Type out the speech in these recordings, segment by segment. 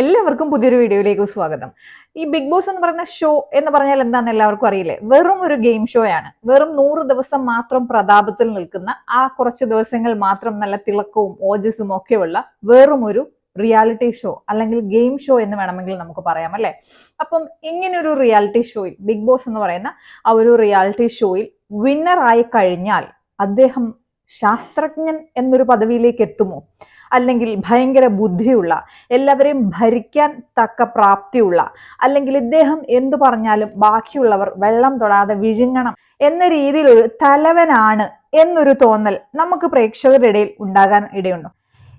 എല്ലാവർക്കും പുതിയൊരു വീഡിയോയിലേക്ക് സ്വാഗതം. ഈ ബിഗ് ബോസ് എന്ന് പറയുന്ന ഷോ എന്ന് പറഞ്ഞാൽ എന്താണെന്ന് എല്ലാവർക്കും അറിയില്ലേ? വെറും ഒരു ഗെയിം ഷോ ആണ്. വെറും നൂറ് ദിവസം മാത്രം പ്രതാപത്തിൽ നിൽക്കുന്ന ആ കുറച്ച് ദിവസങ്ങൾ മാത്രം നല്ല തിളക്കവും ഓജസ്സും ഒക്കെയുള്ള വെറും ഒരു റിയാലിറ്റി ഷോ അല്ലെങ്കിൽ ഗെയിം ഷോ എന്ന് വേണമെങ്കിൽ നമുക്ക് പറയാം അല്ലെ? അപ്പം ഇങ്ങനൊരു റിയാലിറ്റി ഷോയിൽ ബിഗ് ബോസ് എന്ന് പറയുന്ന ആ ഒരു റിയാലിറ്റി ഷോയിൽ വിന്നറായി കഴിഞ്ഞാൽ അദ്ദേഹം ശാസ്ത്രജ്ഞൻ എന്നൊരു പദവിയിലേക്ക് എത്തുമോ? അല്ലെങ്കിൽ ഭയങ്കര ബുദ്ധിയുള്ള എല്ലാവരെയും ഭരിക്കാൻ തക്ക പ്രാപ്തിയുള്ള അല്ലെങ്കിൽ ഇദ്ദേഹം എന്തു പറഞ്ഞാലും ബാക്കിയുള്ളവർ വെള്ളം തൊടാതെ വിഴുങ്ങണം എന്ന രീതിയിലൊരു തലവനാണ് എന്നൊരു തോന്നൽ നമുക്ക് പ്രേക്ഷകരുടെ ഇടയിൽ ഉണ്ടാകാൻ ഇടയുണ്ടോ.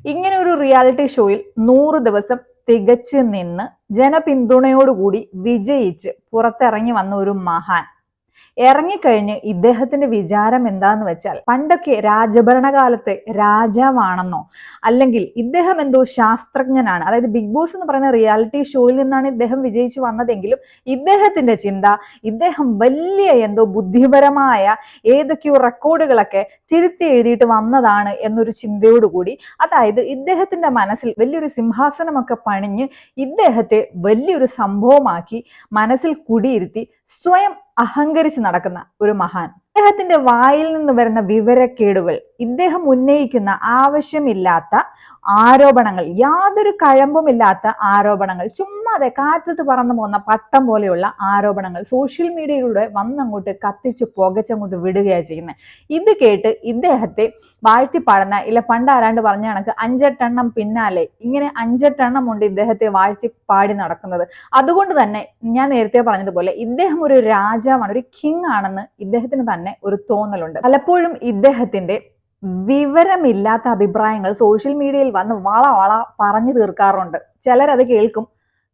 ഇങ്ങനെ ഒരു റിയാലിറ്റി ഷോയിൽ നൂറ് ദിവസം തികച്ചു നിന്ന് ജനപിന്തുണയോടുകൂടി വിജയിച്ച് പുറത്തിറങ്ങി വന്ന ഒരു മഹാൻ. ഇറങ്ങിക്കഴിഞ്ഞ് ഇദ്ദേഹത്തിന്റെ വിചാരം എന്താന്ന് വെച്ചാൽ പണ്ടൊക്കെ രാജഭരണകാലത്ത് രാജാവാണെന്നോ അല്ലെങ്കിൽ ഇദ്ദേഹം എന്തോ ശാസ്ത്രജ്ഞനാണ്. അതായത് ബിഗ് ബോസ് എന്ന് പറയുന്ന റിയാലിറ്റി ഷോയിൽ നിന്നാണ് ഇദ്ദേഹം വിജയിച്ചു വന്നതെങ്കിലും ഇദ്ദേഹത്തിന്റെ ചിന്ത ഇദ്ദേഹം വലിയ എന്തോ ബുദ്ധിപരമായ ഏതൊക്കെയോ റെക്കോർഡുകളൊക്കെ തിരുത്തി എഴുതിയിട്ട് വന്നതാണ് എന്നൊരു ചിന്തയോടുകൂടി അതായത് ഇദ്ദേഹത്തിന്റെ മനസ്സിൽ വലിയൊരു സിംഹാസനമൊക്കെ പണിഞ്ഞ് ഇദ്ദേഹത്തെ വലിയൊരു സംഭവമാക്കി മനസ്സിൽ കുടിയിരുത്തി സ്വയം അഹങ്കരിച്ച് നടക്കുന്ന ഒരു മഹാൻ. അദ്ദേഹത്തിന്റെ വായിൽ നിന്ന് വരുന്ന വിവരക്കേടുകൾ ഇദ്ദേഹം ഉന്നയിക്കുന്ന ആവശ്യമില്ലാത്ത ആരോപണങ്ങൾ യാതൊരു കഴമ്പുമില്ലാത്ത ആരോപണങ്ങൾ ചുമ്മാ ചുമ്മാതെ കാറ്റത്ത് പറന്നു പോകുന്ന പട്ടം പോലെയുള്ള ആരോപണങ്ങൾ സോഷ്യൽ മീഡിയയിലൂടെ വന്നങ്ങോട്ട് കത്തിച്ച് പുകച്ചങ്ങോട്ട് വിടുകയാണ് ചെയ്യുന്നത്. ഇത് കേട്ട് ഇദ്ദേഹത്തെ വാഴ്ത്തിപ്പാടുന്ന ഇല്ല പണ്ട് ആരാണ്ട് പറഞ്ഞ കണക്ക് അഞ്ചെട്ടെണ്ണം പിന്നാലെ ഇങ്ങനെ അഞ്ചെട്ടെണ്ണം ഉണ്ട് ഇദ്ദേഹത്തെ വാഴ്ത്തി പാടി നടക്കുന്നത്. അതുകൊണ്ട് തന്നെ ഞാൻ നേരത്തെ പറഞ്ഞതുപോലെ ഇദ്ദേഹം ഒരു രാജാവാണ് ഒരു കിങ് ആണെന്ന് ഇദ്ദേഹത്തിന് തന്നെ ഒരു തോന്നലുണ്ട്. പലപ്പോഴും ഇദ്ദേഹത്തിന്റെ വിവരമില്ലാത്ത അഭിപ്രായങ്ങൾ സോഷ്യൽ മീഡിയയിൽ വന്ന് വള വള പറഞ്ഞു തീർക്കാറുണ്ട്. ചിലരത് കേൾക്കും.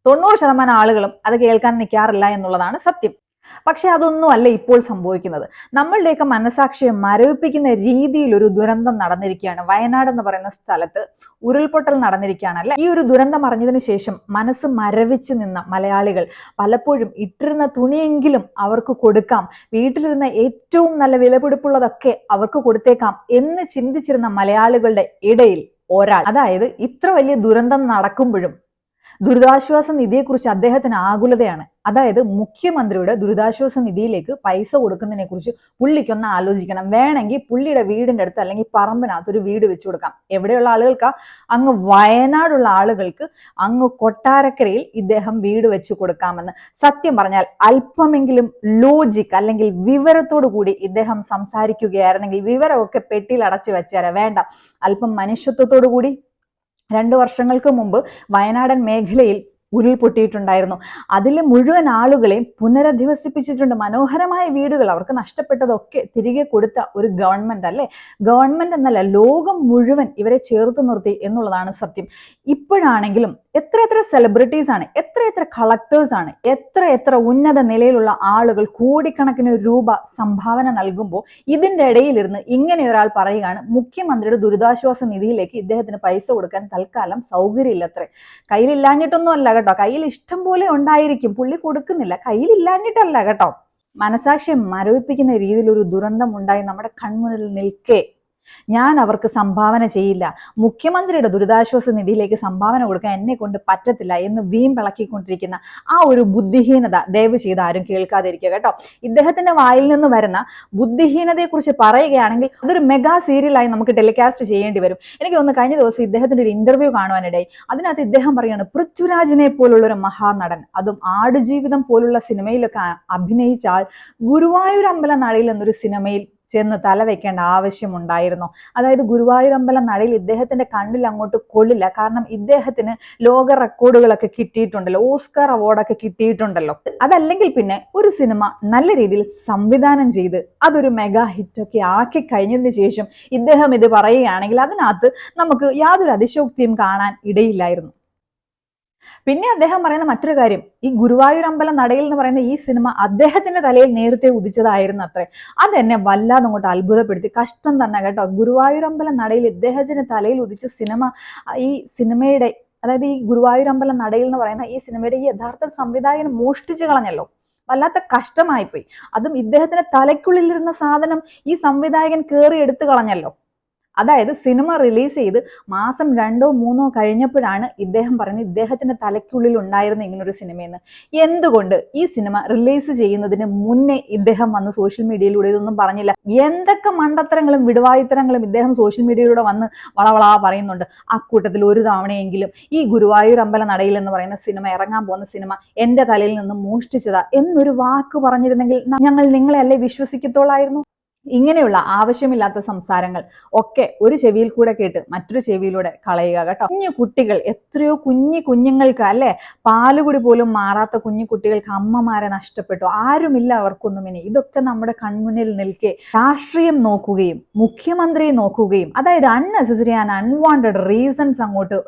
തൊണ്ണൂറ് ശതമാനം ആളുകളും അത് കേൾക്കാൻ നിൽക്കാറില്ല എന്നുള്ളതാണ് സത്യം. പക്ഷെ അതൊന്നും അല്ല ഇപ്പോൾ സംഭവിക്കുന്നത്. നമ്മളുടെയൊക്കെ മനസാക്ഷിയെ മരവിപ്പിക്കുന്ന രീതിയിൽ ഒരു ദുരന്തം നടന്നിരിക്കുകയാണ്. വയനാട് എന്ന് പറയുന്ന സ്ഥലത്ത് ഉരുൾപൊട്ടൽ നടന്നിരിക്കുകയാണ് അല്ലെ ഈ ഒരു ദുരന്തം അറിഞ്ഞതിന് ശേഷം മനസ്സ് മരവിച്ച് നിന്ന മലയാളികൾ പലപ്പോഴും ഇട്ടിരുന്ന തുണിയെങ്കിലും അവർക്ക് കൊടുക്കാം. വീട്ടിലിരുന്ന ഏറ്റവും നല്ല വിലപിടിപ്പുള്ളതൊക്കെ അവർക്ക് കൊടുത്തേക്കാം എന്ന് ചിന്തിച്ചിരുന്ന മലയാളികളുടെ ഇടയിൽ ഒരാൾ അതായത് ഇത്ര വലിയ ദുരന്തം നടക്കുമ്പോഴും ദുരിതാശ്വാസ നിധിയെക്കുറിച്ച് അദ്ദേഹത്തിന് ആകുലതയാണ്. അതായത് മുഖ്യമന്ത്രിയുടെ ദുരിതാശ്വാസ നിധിയിലേക്ക് പൈസ കൊടുക്കുന്നതിനെ കുറിച്ച് പുള്ളിക്കൊന്ന് ആലോചിക്കണം. വേണമെങ്കിൽ പുള്ളിയുടെ വീടിന്റെ അടുത്ത് അല്ലെങ്കിൽ പറമ്പിനകത്ത് ഒരു വീട് വെച്ചു കൊടുക്കാം. എവിടെയുള്ള ആളുകൾക്ക്? അങ്ങ് വയനാടുള്ള ആളുകൾക്ക് അങ്ങ് കൊട്ടാരക്കരയിൽ ഇദ്ദേഹം വീട് വെച്ചു കൊടുക്കാമെന്ന്. സത്യം പറഞ്ഞാൽ അല്പമെങ്കിലും ലോജിക് അല്ലെങ്കിൽ വിവരത്തോടു കൂടി ഇദ്ദേഹം സംസാരിക്കുകയായിരുന്നെങ്കിൽ വിവരമൊക്കെ പെട്ടിയിൽ അടച്ചു വെച്ചാൽ വേണ്ട. അല്പം മനുഷ്യത്വത്തോടു കൂടി രണ്ടു വർഷങ്ങൾക്ക് മുമ്പ് വയനാടൻ മേഖലയിൽ ഉരുൾപൊട്ടിയിട്ടുണ്ടായിരുന്നു അതിലെ മുഴുവൻ ആളുകളെയും പുനരധിവസിപ്പിച്ചിട്ടുണ്ട്. മനോഹരമായ വീടുകൾ അവർക്ക് നഷ്ടപ്പെട്ടതൊക്കെ തിരികെ കൊടുത്ത ഒരു ഗവൺമെന്റ് അല്ലേ? ഗവൺമെന്റ് എന്നല്ല ലോകം മുഴുവൻ ഇവരെ ചേർത്ത് നിർത്തി എന്നുള്ളതാണ് സത്യം. ഇപ്പോഴാണെങ്കിലും എത്ര എത്ര സെലിബ്രിറ്റീസ് ആണ് എത്ര എത്ര കളക്ടേഴ്സ് ആണ് എത്ര എത്ര ഉന്നത നിലയിലുള്ള ആളുകൾ കോടിക്കണക്കിന് രൂപ സംഭാവന നൽകുമ്പോൾ ഇതിന്റെ ഇടയിലിരുന്ന് ഇങ്ങനെ ഒരാൾ പറയുകയാണ് മുഖ്യമന്ത്രിയുടെ ദുരിതാശ്വാസ നിധിയിലേക്ക് ഇദ്ദേഹത്തിന് പൈസ കൊടുക്കാൻ തൽക്കാലം സൗകര്യമില്ലത്രേ. കയ്യിലില്ലാഞ്ഞിട്ടൊന്നും അല്ല കേട്ടോ. കയ്യിൽ ഇഷ്ടം പോലെ ഉണ്ടായിരിക്കും. പുള്ളി കൊടുക്കുന്നില്ല. കയ്യിലില്ലാഞ്ഞിട്ടല്ല കേട്ടോ. മനസാക്ഷി മരവിപ്പിക്കുന്ന രീതിയിൽ ഒരു ദുരന്തം ഉണ്ടായി നമ്മുടെ കൺമുന്നിൽ നിൽക്കേ. ഞാൻ അവർക്ക് സംഭാവന ചെയ്യില്ല. മുഖ്യമന്ത്രിയുടെ ദുരിതാശ്വാസ നിധിയിലേക്ക് സംഭാവന കൊടുക്കാൻ എന്നെ കൊണ്ട് പറ്റത്തില്ല എന്ന് വീമ്പിളക്കിക്കൊണ്ടിരിക്കുന്ന ആ ഒരു ബുദ്ധിഹീനത ദയവ് ചെയ്ത് ആരും കേൾക്കാതിരിക്കുക കേട്ടോ. ഇദ്ദേഹത്തിന്റെ വായിൽ നിന്ന് വരുന്ന ബുദ്ധിഹീനതയെക്കുറിച്ച് പറയുകയാണെങ്കിൽ അതൊരു മെഗാ സീരിയലായി നമുക്ക് ടെലികാസ്റ്റ് ചെയ്യേണ്ടി വരും. എനിക്ക് തോന്നുന്നു കഴിഞ്ഞ ദിവസം ഇദ്ദേഹത്തിന്റെ ഒരു ഇന്റർവ്യൂ കാണുവാനിടയിൽ അതിനകത്ത് ഇദ്ദേഹം പറയാണ് പൃഥ്വിരാജിനെ പോലുള്ള ഒരു മഹാനടൻ അതും ആടുജീവിതം പോലുള്ള സിനിമയിലൊക്കെ അഭിനയിച്ചാൽ ഗുരുവായൂർ അമ്പല നടയിൽ എന്നൊരു സിനിമയിൽ ചെന്ന് തല വെക്കേണ്ട ആവശ്യമുണ്ടായിരുന്നു. അതായത് ഗുരുവായൂരമ്പലം നടയിൽ ഇദ്ദേഹത്തിന്റെ കണ്ണിൽ അങ്ങോട്ട് കൊള്ളില്ല. കാരണം ഇദ്ദേഹത്തിന് ലോക റെക്കോർഡുകളൊക്കെ കിട്ടിയിട്ടുണ്ടല്ലോ. ഓസ്കാർ അവാർഡൊക്കെ കിട്ടിയിട്ടുണ്ടല്ലോ. അതല്ലെങ്കിൽ പിന്നെ ഒരു സിനിമ നല്ല രീതിയിൽ സംവിധാനം ചെയ്ത് അതൊരു മെഗാ ഹിറ്റൊക്കെ ആക്കി കഴിഞ്ഞതിന് ശേഷം ഇദ്ദേഹം ഇത് പറയുകയാണെങ്കിൽ അതിനകത്ത് നമുക്ക് യാതൊരു അതിശോക്തിയും കാണാൻ ഇടയില്ലായിരുന്നു. പിന്നെ അദ്ദേഹം പറയുന്ന മറ്റൊരു കാര്യം ഈ ഗുരുവായൂർ അമ്പലം നടയിൽ എന്ന് പറയുന്ന ഈ സിനിമ അദ്ദേഹത്തിന്റെ തലയിൽ നേരത്തെ ഉദിച്ചതായിരുന്നു അത്രേ. അതെന്നെ വല്ലാതെ അങ്ങോട്ട് അത്ഭുതപ്പെടുത്തി. കഷ്ടം തന്നെ കേട്ടോ. ഗുരുവായൂർ അമ്പലം നടയിൽ ഇദ്ദേഹത്തിന്റെ തലയിൽ ഉദിച്ച സിനിമ ഈ സിനിമയുടെ അതായത് ഈ ഗുരുവായൂർ അമ്പലം നടയിൽ എന്ന് പറയുന്ന ഈ സിനിമയുടെ ഈ യഥാർത്ഥ സംവിധായകൻ മോഷ്ടിച്ചു കളഞ്ഞല്ലോ. വല്ലാത്ത കഷ്ടമായിപ്പോയി. അതും ഇദ്ദേഹത്തിന്റെ തലയ്ക്കുള്ളിലിരുന്ന സാധനം ഈ സംവിധായകൻ കയറി എടുത്തു കളഞ്ഞല്ലോ. അതായത് സിനിമ റിലീസ് ചെയ്ത് മാസം രണ്ടോ മൂന്നോ കഴിഞ്ഞപ്പോഴാണ് ഇദ്ദേഹം പറഞ്ഞ് ഇദ്ദേഹത്തിന്റെ തലയ്ക്കുള്ളിൽ ഉണ്ടായിരുന്ന ഇങ്ങനൊരു സിനിമയെന്ന്. എന്തുകൊണ്ട് ഈ സിനിമ റിലീസ് ചെയ്യുന്നതിന് മുന്നേ ഇദ്ദേഹം വന്ന് സോഷ്യൽ മീഡിയയിലൂടെ ഇതൊന്നും പറഞ്ഞില്ല? എന്തൊക്കെ മണ്ടത്തരങ്ങളും വിടുവായുത്തരങ്ങളും ഇദ്ദേഹം സോഷ്യൽ മീഡിയയിലൂടെ വന്ന് വളവളാ പറയുന്നുണ്ട്. അക്കൂട്ടത്തിൽ ഒരു തവണയെങ്കിലും ഈ ഗുരുവായൂർ അമ്പല നടയിൽ എന്ന് പറയുന്ന സിനിമ ഇറങ്ങാൻ പോകുന്ന സിനിമ എന്റെ തലയിൽ നിന്ന് മോഷ്ടിച്ചതാ എന്നൊരു വാക്ക് പറഞ്ഞിരുന്നെങ്കിൽ ഞങ്ങൾ നിങ്ങളെ അല്ലേ വിശ്വസിക്കത്തോളായിരുന്നു? ഇങ്ങനെയുള്ള ആവശ്യമില്ലാത്ത സംസാരങ്ങൾ ഒക്കെ ഒരു ചെവിയിൽ കൂടെ കേട്ട് മറ്റൊരു ചെവിയിലൂടെ കളയുക കേട്ടോ. കുഞ്ഞു കുട്ടികൾ എത്രയോ കുഞ്ഞു കുഞ്ഞുങ്ങൾക്ക് അല്ലെ? പാലുകുടി പോലും മാറാത്ത കുഞ്ഞു കുട്ടികൾക്ക് അമ്മമാരെ നഷ്ടപ്പെട്ടു? ആരുമില്ല അവർക്കൊന്നും ഇനി. ഇതൊക്കെ നമ്മുടെ കൺമുന്നിൽ നിൽക്കെ രാഷ്ട്രീയം നോക്കുകയും മുഖ്യമന്ത്രിയെ നോക്കുകയും അതായത് അൺനെസസറി ആൻഡ് അൺവാണ്ടഡ് റീസൺസ് അങ്ങോട്ട്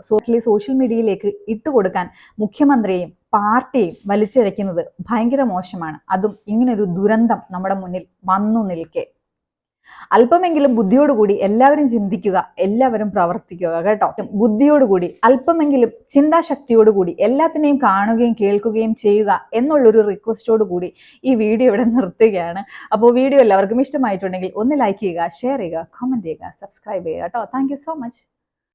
സോഷ്യൽ മീഡിയയിലേക്ക് ഇട്ടുകൊടുക്കാൻ മുഖ്യമന്ത്രിയെയും പാർട്ടിയും വലിച്ചിഴയ്ക്കുന്നത് ഭയങ്കര മോശമാണ്. അതും ഇങ്ങനൊരു ദുരന്തം നമ്മുടെ മുന്നിൽ വന്നു നിൽക്കെ. അല്പമെങ്കിലും ബുദ്ധിയോടുകൂടി എല്ലാവരും ചിന്തിക്കുക എല്ലാവരും പ്രവർത്തിക്കുക കേട്ടോ? ബുദ്ധിയോടുകൂടി അല്പമെങ്കിലും ചിന്താശക്തിയോടുകൂടി എല്ലാത്തിനെയും കാണുകയും കേൾക്കുകയും ചെയ്യുക എന്നുള്ളൊരു റിക്വസ്റ്റോട് കൂടി ഈ വീഡിയോ ഇവിടെ നിർത്തുകയാണ്. അപ്പോൾ വീഡിയോ എല്ലാവർക്കും ഇഷ്ടമായിട്ടുണ്ടെങ്കിൽ ഒന്ന് ലൈക്ക് ചെയ്യുക ഷെയർ ചെയ്യുക കമന്റ് ചെയ്യുക സബ്സ്ക്രൈബ് ചെയ്യുക കേട്ടോ? Thank so much